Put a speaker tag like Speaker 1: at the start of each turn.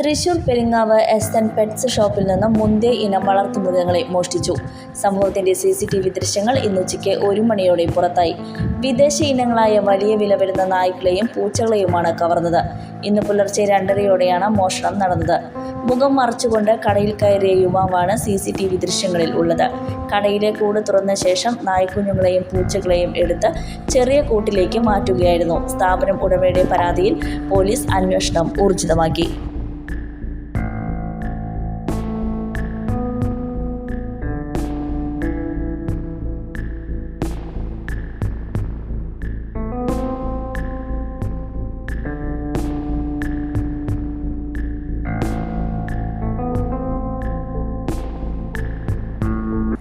Speaker 1: Thrissur Peringavu S N pets ഷോപ്പിൽ നിന്ന് മുന്തേ ഇനം വളർത്തുമൃഗങ്ങളെ മോഷ്ടിച്ചു. സംഭവത്തിന്റെ സി സി ടി വി ദൃശ്യങ്ങൾ ഇന്നുച്ചയ്ക്ക് ഒരു മണിയോടെ പുറത്തായി. വിദേശ ഇനങ്ങളായ വലിയ വില വരുന്ന നായ്ക്കളെയും പൂച്ചകളെയുമാണ് കവർന്നത്. ഇന്ന് പുലർച്ചെ രണ്ടരയോടെയാണ് മോഷണം നടന്നത്. മുഖം മറച്ചുകൊണ്ട് കടയിൽ കയറിയ യുവാവാണ് സി സി ടി വി ദൃശ്യങ്ങളിൽ ഉള്ളത്. കടയിലെ കൂട് തുറന്ന ശേഷം നായ്ക്കുഞ്ഞുങ്ങളെയും പൂച്ചകളെയും എടുത്ത് ചെറിയ കൂട്ടിലേക്ക് മാറ്റുകയായിരുന്നു. സ്ഥാപനം ഉടമയുടെ പരാതിയിൽ പോലീസ് അന്വേഷണം ഊർജിതമാക്കി.